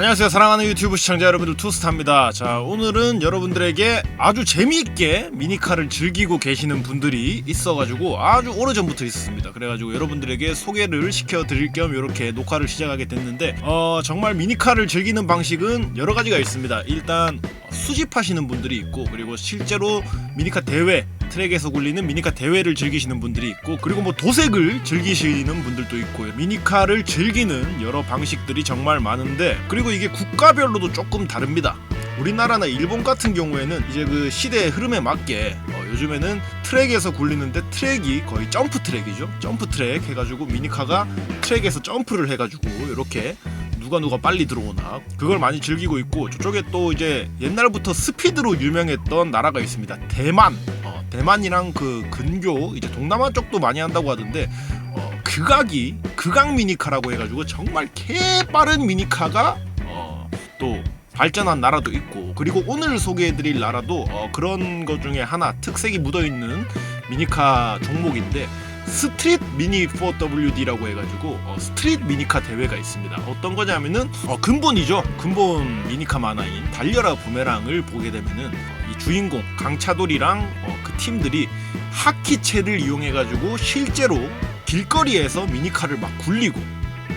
안녕하세요. 사랑하는 유튜브 시청자 여러분들 투스타입니다. 자 오늘은 여러분들에게 아주 재미있게 미니카를 즐기고 계시는 분들이 있어가지고 아주 오래전부터 있었습니다. 그래가지고 여러분들에게 소개를 시켜드릴 겸 이렇게 녹화를 시작하게 됐는데 어 정말 미니카를 즐기는 방식은 여러 가지가 있습니다. 일단 수집하시는 분들이 있고 그리고 실제로 미니카 대회 트랙에서 굴리는 미니카 대회를 즐기시는 분들이 있고 그리고 뭐 도색을 즐기시는 분들도 있고요 미니카를 즐기는 여러 방식들이 정말 많은데 그리고 이게 국가별로도 조금 다릅니다. 우리나라나 일본 같은 경우에는 이제 그 시대의 흐름에 맞게 어, 요즘에는 트랙에서 굴리는데 트랙이 거의 점프 트랙이죠. 점프 트랙 해가지고 미니카가 트랙에서 점프를 해가지고 이렇게 누가 누가 빨리 들어오나 그걸 많이 즐기고 있고 저쪽에 또 이제 옛날부터 스피드로 유명했던 나라가 있습니다. 대만. 어, 대만이랑 그 근교 이제 동남아 쪽도 많이 한다고 하던데 어, 극악이 극악 미니카라고 해가지고 정말 개빠른 미니카가 어, 또 발전한 나라도 있고 그리고 오늘 소개해드릴 나라도 어, 그런 것 중에 하나 특색이 묻어있는 미니카 종목인데 스트릿 미니 4WD라고 해가지고 어, 스트릿 미니카 대회가 있습니다. 어떤 거냐면은 어, 근본이죠. 근본 미니카 만화인 달려라 부메랑을 보게 되면은 어, 이 주인공 강차돌이랑 어, 그 팀들이 하키채를 이용해가지고 실제로 길거리에서 미니카를 막 굴리고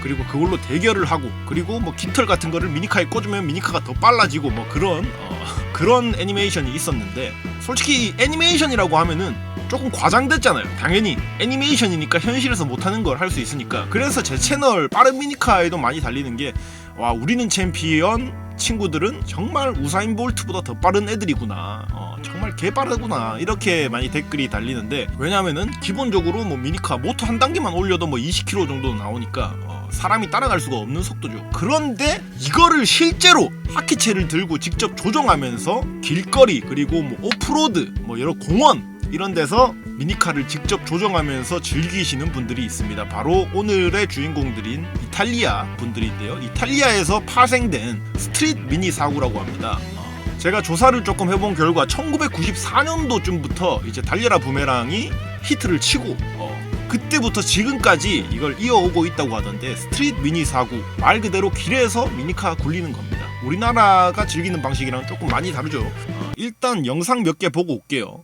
그리고 그걸로 대결을 하고 그리고 뭐 깃털 같은 거를 미니카에 꽂으면 미니카가 더 빨라지고 뭐 그런 어, 그런 애니메이션이 있었는데 솔직히 이 애니메이션이라고 하면은 조금 과장됐잖아요. 당연히 애니메이션이니까 현실에서 못하는 걸 할 수 있으니까. 그래서 제 채널 빠른 미니카에도 많이 달리는 게 와 우리는 챔피언 친구들은 정말 우사인 볼트보다 더 빠른 애들이구나. 어, 정말 개빠르구나. 이렇게 많이 댓글이 달리는데 왜냐면은 기본적으로 뭐 미니카 모터 한 단계만 올려도 뭐 20km 정도 나오니까 어, 사람이 따라갈 수가 없는 속도죠. 그런데 이거를 실제로 하키채를 들고 직접 조종하면서 길거리 그리고 뭐 오프로드 뭐 여러 공원 이런 데서 미니카를 직접 조정하면서 즐기시는 분들이 있습니다. 바로 오늘의 주인공들인 이탈리아 분들인데요. 이탈리아에서 파생된 스트릿 미니 사구라고 합니다. 어, 제가 조사를 조금 해본 결과 1994년도쯤부터 이제 달려라 부메랑이 히트를 치고 어, 그때부터 지금까지 이걸 이어오고 있다고 하던데 스트릿 미니 사구 말 그대로 길에서 미니카 굴리는 겁니다. 우리나라가 즐기는 방식이랑 조금 많이 다르죠. 어, 일단 영상 몇 개 보고 올게요.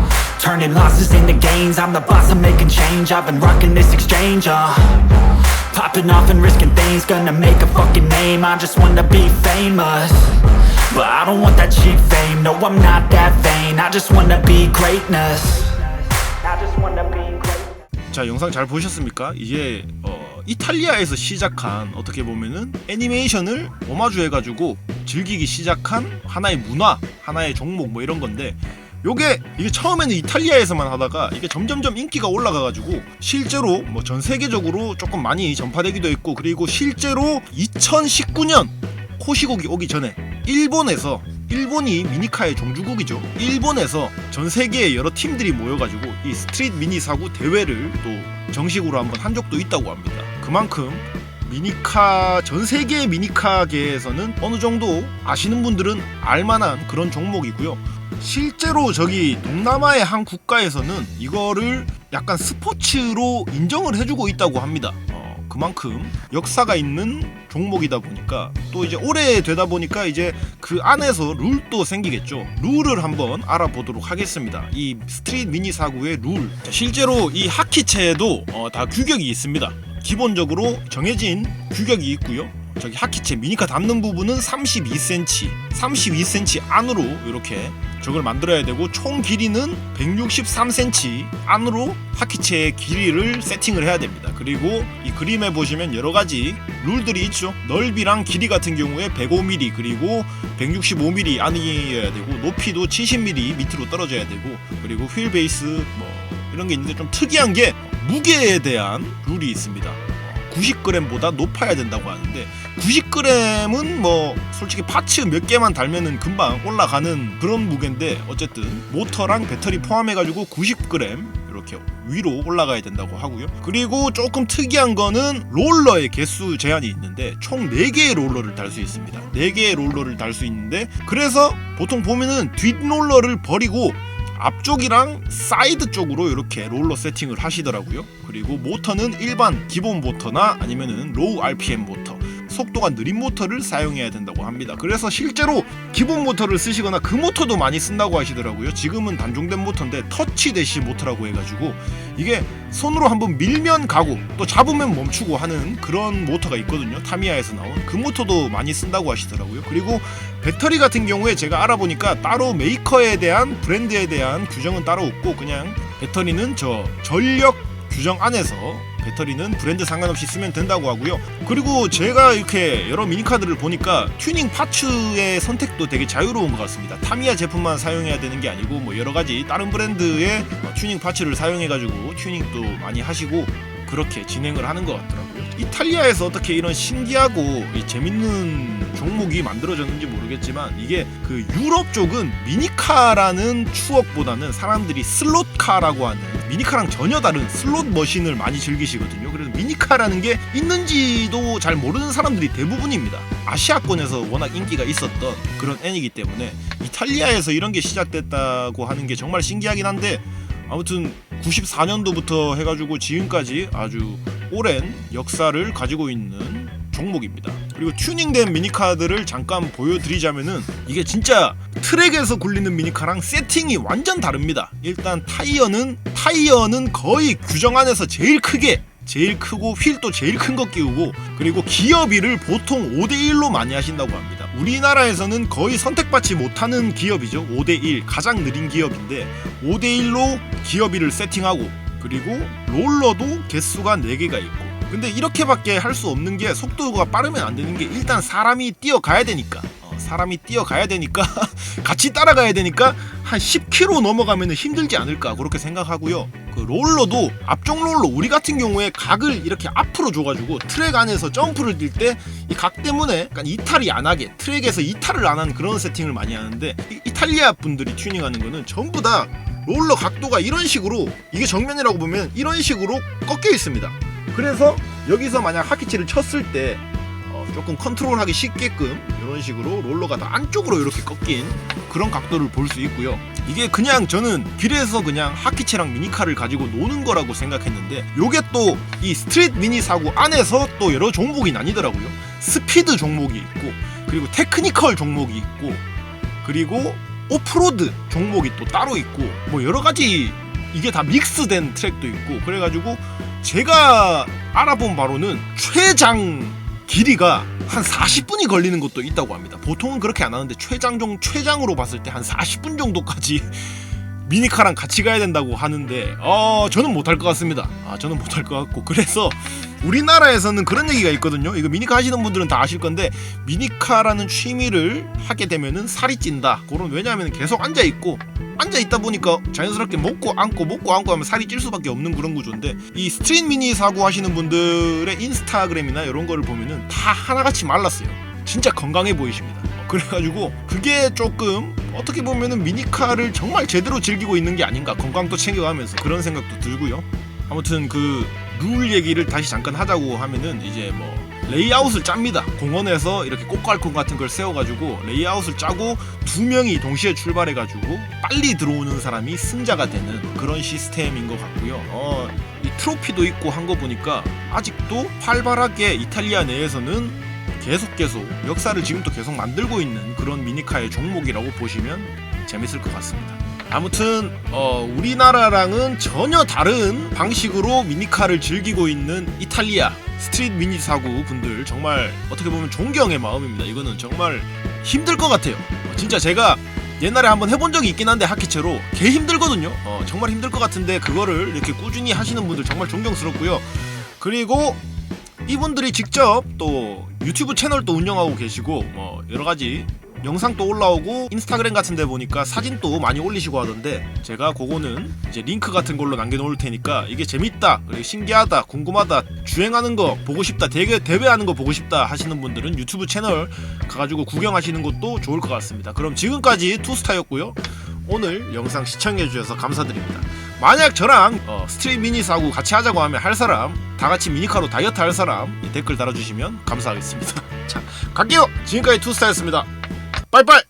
Turning losses into gains I'm the boss, I'm making change I've been rocking this exchange, uh Popping off and risking things Gonna make a fucking name I just wanna be famous But I don't want that cheap fame No, I'm not that vain I just wanna be greatness I just wanna be great 자 영상 잘 보셨습니까? 이제 어, 이탈리아에서 시작한 어떻게 보면은 애니메이션을 오마주해가지고 즐기기 시작한 하나의 문화, 하나의 종목 뭐 이런 건데 요게 이게 처음에는 이탈리아에서만 하다가 이게 점점점 인기가 올라가가지고 실제로 뭐 전 세계적으로 조금 많이 전파되기도 했고 그리고 실제로 2019년 코시국이 오기 전에 일본에서 일본이 미니카의 종주국이죠. 일본에서 전 세계의 여러 팀들이 모여가지고 이 스트릿 미니 사구 대회를 또 정식으로 한번 한 적도 있다고 합니다. 그만큼 미니카 전 세계 미니카계에서는 어느 정도 아시는 분들은 알만한 그런 종목이고요. 실제로 저기 동남아의 한 국가에서는 이거를 약간 스포츠로 인정을 해주고 있다고 합니다. 어, 그만큼 역사가 있는 종목이다 보니까 또 이제 오래 되다 보니까 이제 그 안에서 룰도 생기겠죠. 룰을 한번 알아보도록 하겠습니다. 이 스트릿 미니 사구의 룰. 자, 실제로 이 하키체에도 어, 다 규격이 있습니다. 기본적으로 정해진 규격이 있고요. 저기 하키체 미니카 닿는 부분은 32cm, 32cm 안으로 이렇게 저걸 만들어야 되고 총 길이는 163cm 안으로 하키체의 길이를 세팅을 해야 됩니다. 그리고 이 그림에 보시면 여러 가지 룰들이 있죠. 넓이랑 길이 같은 경우에 105mm 그리고 165mm 안이어야 되고 높이도 70mm 밑으로 떨어져야 되고 그리고 휠 베이스 뭐 이런 게 있는데 좀 특이한 게 무게에 대한 룰이 있습니다. 90g보다 높아야 된다고 하는데 90g은 뭐 솔직히 파츠 몇 개만 달면은 금방 올라가는 그런 무게인데 어쨌든 모터랑 배터리 포함해가지고 90g 이렇게 위로 올라가야 된다고 하고요. 그리고 조금 특이한 거는 롤러의 개수 제한이 있는데 총 4개의 롤러를 달 수 있습니다. 4개의 롤러를 달 수 있는데 그래서 보통 보면은 뒷 롤러를 버리고 앞쪽이랑 사이드 쪽으로 이렇게 롤러 세팅을 하시더라고요. 그리고 모터는 일반 기본 모터나 아니면은 로우 RPM 모터, 속도가 느린 모터를 사용해야 된다고 합니다. 그래서 실제로 기본 모터를 쓰시거나 그 모터도 많이 쓴다고 하시더라고요. 지금은 단종된 모터인데 터치 대시 모터라고 해가지고 이게 손으로 한번 밀면 가고 또 잡으면 멈추고 하는 그런 모터가 있거든요. 타미야에서 나온 그 모터도 많이 쓴다고 하시더라고요. 그리고 배터리 같은 경우에 제가 알아보니까 따로 메이커에 대한 브랜드에 대한 규정은 따로 없고 그냥 배터리는 저 전력 규정 안에서 배터리는 브랜드 상관없이 쓰면 된다고 하고요. 그리고 제가 이렇게 여러 미니카드를 보니까 튜닝 파츠의 선택도 되게 자유로운 것 같습니다. 타미야 제품만 사용해야 되는 게 아니고 뭐 여러 가지 다른 브랜드의 어, 튜닝 파츠를 사용해가지고 튜닝도 많이 하시고 그렇게 진행을 하는 것 같더라고요. 이탈리아에서 어떻게 이런 신기하고 이 재밌는 종목이 만들어졌는지 모르겠지만 이게 그 유럽 쪽은 미니카라는 추억보다는 사람들이 슬롯카라고 하는 미니카랑 전혀 다른 슬롯 머신을 많이 즐기시거든요. 그래서 미니카라는 게 있는지도 잘 모르는 사람들이 대부분입니다. 아시아권에서 워낙 인기가 있었던 그런 애니기 때문에 이탈리아에서 이런 게 시작됐다고 하는 게 정말 신기하긴 한데 아무튼 94년도부터 해가지고 지금까지 아주 오랜 역사를 가지고 있는 종목입니다. 그리고 튜닝된 미니카들을 잠깐 보여드리자면은 이게 진짜 트랙에서 굴리는 미니카랑 세팅이 완전 다릅니다. 일단 타이어는 타이어는 거의 규정 안에서 제일 크게 제일 크고 휠도 제일 큰 거 끼우고 그리고 기어비를 보통 5대1로 많이 하신다고 합니다. 우리나라에서는 거의 선택받지 못하는 기업이죠. 5대1 가장 느린 기업인데 5대1로 기어비를 세팅하고 그리고 롤러도 개수가 4개가 있고 근데 이렇게밖에 할 수 없는 게 속도가 빠르면 안 되는 게 일단 사람이 뛰어가야 되니까 어, 사람이 뛰어가야 되니까 같이 따라가야 되니까 한 10km 넘어가면 힘들지 않을까 그렇게 생각하고요. 그 롤러도 앞쪽 롤러 우리 같은 경우에 각을 이렇게 앞으로 줘가지고 트랙 안에서 점프를 뛸 때 이 각 때문에 약간 이탈이 안 하게 트랙에서 이탈을 안 하는 그런 세팅을 많이 하는데 이, 이탈리아 분들이 튜닝하는 거는 전부 다 롤러 각도가 이런 식으로 이게 정면이라고 보면 이런 식으로 꺾여 있습니다. 그래서 여기서 만약 하키치를 쳤을 때 어, 조금 컨트롤하기 쉽게끔 이런 식으로 롤러가 다 안쪽으로 이렇게 꺾인 그런 각도를 볼 수 있고요. 이게 그냥 저는 길에서 그냥 하키치랑 미니카를 가지고 노는 거라고 생각했는데 요게 또 이 스트릿 미니 사고 안에서 또 여러 종목이 나뉘더라고요. 스피드 종목이 있고 그리고 테크니컬 종목이 있고 그리고 오프로드 종목이 또 따로 있고 뭐 여러 가지 이게 다 믹스된 트랙도 있고 그래가지고 제가 알아본 바로는 최장 길이가 한 40분이 걸리는 것도 있다고 합니다. 보통은 그렇게 안 하는데 최장 종 최장으로 봤을 때 한 40분 정도까지 미니카랑 같이 가야 된다고 하는데 어 저는 못할 것 같습니다. 아 저는 못할 것 같고 그래서 우리나라에서는 그런 얘기가 있거든요. 이거 미니카 하시는 분들은 다 아실 건데 미니카라는 취미를 하게 되면은 살이 찐다. 그런 왜냐하면 계속 앉아 있고 앉아 있다 보니까 자연스럽게 먹고 앉고 먹고 앉고 하면 살이 찔 수밖에 없는 그런 구조인데 이 스트릿 미니 사고 하시는 분들의 인스타그램이나 이런 거를 보면은 다 하나같이 말랐어요. 진짜 건강해 보이십니다. 어, 그래가지고 그게 조금 어떻게 보면은 미니카를 정말 제대로 즐기고 있는 게 아닌가 건강도 챙겨가면서 그런 생각도 들고요. 아무튼 그 룰 얘기를 다시 잠깐 하자고 하면은 이제 뭐 레이아웃을 짭니다. 공원에서 이렇게 꽃갈콘 같은 걸 세워가지고 레이아웃을 짜고 두 명이 동시에 출발해가지고 빨리 들어오는 사람이 승자가 되는 그런 시스템인 것 같고요. 어, 이 트로피도 있고 한 거 보니까 아직도 활발하게 이탈리아 내에서는 계속 계속 역사를 지금도 계속 만들고 있는 그런 미니카의 종목이라고 보시면 재밌을 것 같습니다. 아무튼 어, 우리나라랑은 전혀 다른 방식으로 미니카를 즐기고 있는 이탈리아 스트릿 미니 사구 분들 정말 어떻게 보면 존경의 마음입니다. 이거는 정말 힘들 것 같아요. 어, 진짜 제가 옛날에 한번 해본 적이 있긴 한데 하키체로 개 힘들거든요. 어, 정말 힘들 것 같은데 그거를 이렇게 꾸준히 하시는 분들 정말 존경스럽고요. 그리고 이분들이 직접 또 유튜브 채널도 운영하고 계시고 뭐 여러 가지 영상도 올라오고 인스타그램 같은 데 보니까 사진도 많이 올리시고 하던데 제가 그거는 이제 링크 같은 걸로 남겨놓을 테니까 이게 재밌다 그리고 신기하다 궁금하다 주행하는 거 보고 싶다 대회, 대회하는 거 보고 싶다 하시는 분들은 유튜브 채널 가가지고 구경하시는 것도 좋을 것 같습니다. 그럼 지금까지 투스타였고요. 오늘 영상 시청해주셔서 감사드립니다. 만약 저랑 어, 스트릿 미니 사고 같이 하자고 하면 할 사람 다 같이 미니카로 다이어트 할 사람 댓글 달아주시면 감사하겠습니다. 자 갈게요. 지금까지 투스타였습니다 Bye bye.